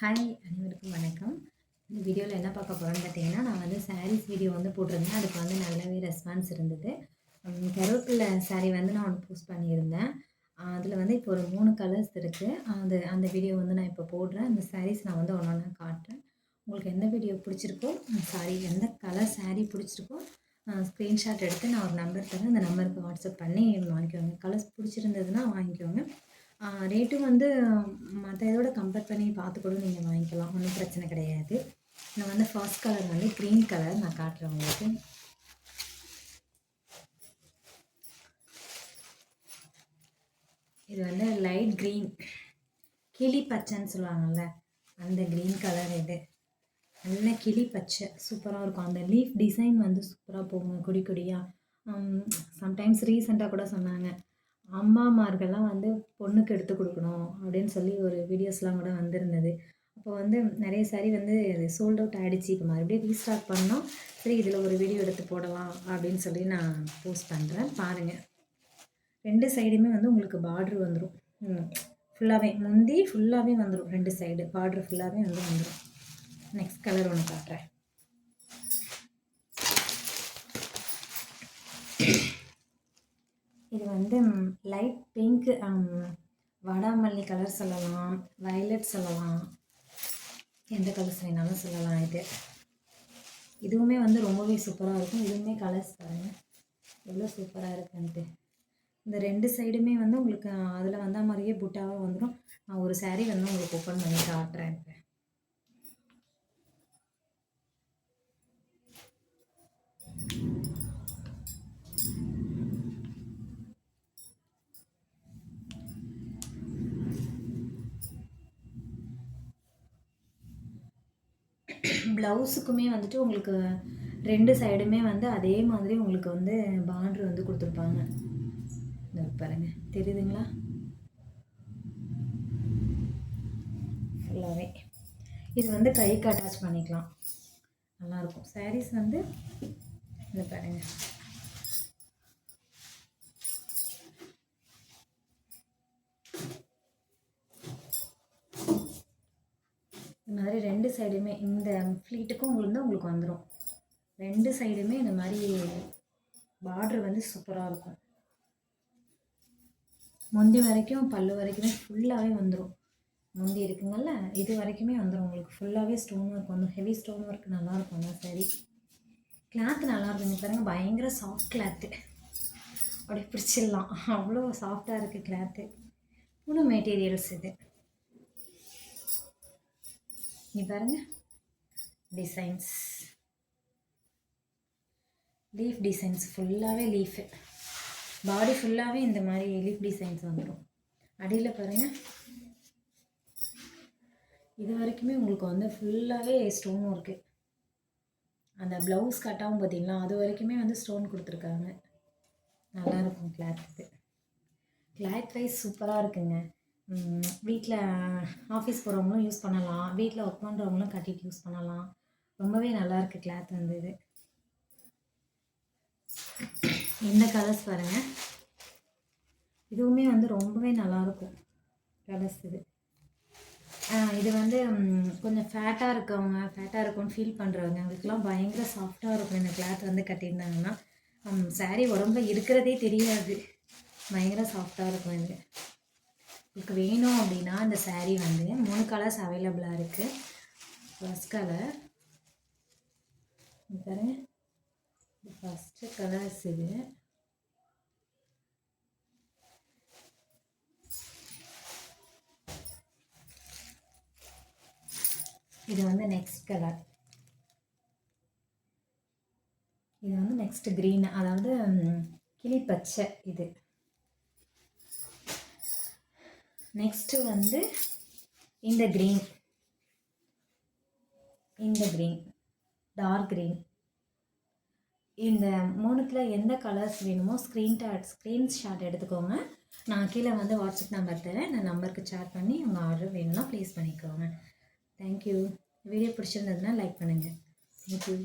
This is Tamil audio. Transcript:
ஹாய் அனைவருக்கும் வணக்கம். இந்த வீடியோவில் என்ன பார்க்க போகிறோன்னு பார்த்தீங்கன்னா நான் வந்து சாரீஸ் வீடியோ வந்து போட்டிருந்தேன். அதுக்கு வந்து நல்லாவே ரெஸ்பான்ஸ் இருந்தது. கருவேப்பில் சாரீ வந்து நான் ஒன்று போஸ்ட் பண்ணியிருந்தேன். அதில் வந்து இப்போ ஒரு மூணு கலர்ஸ் இருக்குது அது அந்த வீடியோ வந்து நான் இப்போ போடுறேன். அந்த சாரீஸ் நான் வந்து ஒன்று ஒன்றா காட்டுறேன். உங்களுக்கு எந்த வீடியோ பிடிச்சிருக்கோ சாரி எந்த கலர் சாரீ பிடிச்சிருக்கோ ஸ்க்ரீன்ஷாட் எடுத்து நான் ஒரு நம்பர் தரேன். அந்த நம்பருக்கு வாட்ஸ்அப் பண்ணி வாங்கிக்கோங்க. கலர்ஸ் பிடிச்சிருந்ததுன்னா வாங்கிக்கோங்க. ரேட்டும் வந்து மற்ற இதோட கம்பேர் பண்ணி பார்த்து கூட நீங்கள் வாங்கிக்கலாம். ஒன்றும் பிரச்சனை கிடையாது. நான் வந்து ஃபர்ஸ்ட் கலர் வந்து க்ரீன் கலர் நான் காட்டுறேன் உங்களுக்கு. இது வந்து லைட் க்ரீன் கிளி பச்சைன்னு சொல்லுவாங்கல்ல அந்த க்ரீன் கலர் இது. நல்ல கிளி பச்சை சூப்பராக இருக்கும். அந்த லீஃப் டிசைன் வந்து சூப்பராக போகும். கொடி கொடியாக சம்டைம்ஸ் ரீசெண்டாக கூட சொன்னாங்க. அம்மாமார்கள்லாம் வந்து பொண்ணுக்கு எடுத்து கொடுக்கணும் அப்படின்னு சொல்லி ஒரு வீடியோஸ்லாம் கூட வந்திருந்தது. அப்போ வந்து நிறைய சாரி வந்து சோல்ட் அவுட் ஆகிடுச்சு இப்போ மறுபடியும் ரீஸ்டார்ட் பண்ணோம். சரி இதில் ஒரு வீடியோ எடுத்து போடலாம் அப்படின்னு சொல்லி நான் போஸ்ட் பண்ணுறேன் பாருங்கள் ரெண்டு சைடுமே வந்து உங்களுக்கு பார்ட்ரு வந்துடும் ஃபுல்லாகவே முந்தி ஃபுல்லாகவே வந்துடும் ரெண்டு சைடு பார்ட்ரு ஃபுல்லாகவே வந்து வந்துடும் நெக்ஸ்ட் கலர் ஒன்று காட்டுறேன். வந்து லைட் பிங்க் um, வாடாமல்லி கலர் சொல்லலாம் வயலட் சொல்லலாம். எந்த கலர்ஸ் வேணாலும் சொல்லலாம் இது. இதுவுமே வந்து ரொம்பவே சூப்பராக இருக்கும். இதுவுமே கலர்ஸ் பாருங்கள் எவ்வளோ சூப்பராக இருக்குன்ட்டு. இந்த ரெண்டு சைடுமே வந்து உங்களுக்கு அதில் வந்த மாதிரியே புட்டாவாக வந்துடும் நான் ஒரு சாரீ வந்து உங்களுக்கு ஓப்பன் பண்ணி காட்டுறேன் இப்போ ப்ளவுஸுக்குமே வந்துட்டு உங்களுக்கு ரெண்டு சைடுமே வந்து அதே மாதிரி உங்களுக்கு வந்து பார்ட்ரு வந்து கொடுத்துருப்பாங்க. இந்த பாருங்க. தெரியுதுங்களா? ஃபுல்லாகவே இது வந்து கைக்கு அட்டாச் பண்ணிக்கலாம். நல்லாயிருக்கும் சாரீஸ் வந்து இந்த பாருங்கள் மாதிரி ரெண்டு சைடுமே இந்த ஃப்ளீட்டுக்கும் உங்களுக்கு உங்களுக்கு வந்துடும் ரெண்டு சைடுமே இந்த மாதிரி பார்டர் வந்து சூப்பராக இருக்கும். முந்தி வரைக்கும் பல்லு வரைக்குமே ஃபுல்லாகவே வந்துடும் முந்தி இருக்குங்கல்ல இது வரைக்குமே வந்துடும் உங்களுக்கு. ஃபுல்லாகவே ஸ்டோன் ஒர்க் வந்துடும் ஹெவி ஸ்டோன் ஒர்க் நல்லாயிருக்கும் தான் சரி கிளாத் நல்லா இருக்குங்க பாருங்க பயங்கர சாஃப்ட் கிளாத்து அப்படியே பிடிச்சிடலாம். அவ்வளோ சாஃப்டாக இருக்குது கிளாத்து இவ்வளோ மெட்டீரியல்ஸ் இது. நீ பாருங்க. டிசைன்ஸ் லீஃப் டிசைன்ஸ் ஃபுல்லாகவே லீஃபு பாடி ஃபுல்லாகவே இந்த மாதிரி லீஃப் டிசைன்ஸ் வந்துடும் அடியில் பாருங்கள் இது வரைக்குமே உங்களுக்கு வந்து ஃபுல்லாகவே ஸ்டோன் ஒர்க்கு அந்த ப்ளவுஸ் கட்டாகவும் பார்த்தீங்களா? அது வரைக்குமே வந்து ஸ்டோன் கொடுத்துருக்காங்க. நல்லாயிருக்கும் கிளாத்துக்கு கிளாத் வைஸ் சூப்பராக இருக்குங்க. வீட்டில் ஆஃபீஸ் போகிறவங்களும் யூஸ் பண்ணலாம். வீட்டில் ஒர்க் பண்ணுறவங்களும் கட்டிட்டு யூஸ் பண்ணலாம். ரொம்பவே நல்லா இருக்குது கிளாத் வந்து இது. இந்த கலர்ஸ் பாருங்கள் இதுவுமே வந்து ரொம்பவே நல்லாயிருக்கும் கலர்ஸ் இது. இது வந்து கொஞ்சம் ஃபேட்டாக இருக்கவங்க ஃபேட்டாக இருக்கும்னு ஃபீல் பண்ணுறவங்க அவங்களுக்குலாம் பயங்கர சாஃப்டாக இருக்கும் இந்த கிளாத் வந்து கட்டியிருந்தாங்கன்னா. சாரீ உடம்புல இருக்கிறதே தெரியாது. பயங்கர சாஃப்டாக இருக்கும் இது. உங்களுக்கு வேணும் அப்படின்னா இந்த சேரீ வந்து மூணு கலர்ஸ் அவைலபிளாக இருக்குது ஃபஸ்ட் கலர் பாருங்க ஃபஸ்ட்டு கலர்ஸ் இது. இது வந்து நெக்ஸ்ட் கலர் இது வந்து நெக்ஸ்ட் க்ரீன் அதாவது கிளி பச்சை இது. நெக்ஸ்ட்டு வந்து இந்த க்ரீன் இந்த க்ரீன் டார்க் க்ரீன் இந்த மூணுத்தில் எந்த கலர்ஸ் வேணுமோ ஸ்க்ரீன் டாட் ஸ்க்ரீன்ஷாட் எடுத்துக்கோங்க. நான் கீழே வந்து வாட்ஸ்அப் நம்பர் தரேன். நான் நம்பருக்கு சேட் பண்ணி உங்கள் ஆர்டர் வேணும்னா ப்ளேஸ் பண்ணிக்கோங்க. தேங்க்யூ வீடியோ பிடிச்சிருந்ததுன்னா லைக் பண்ணுங்கள் தேங்க்யூ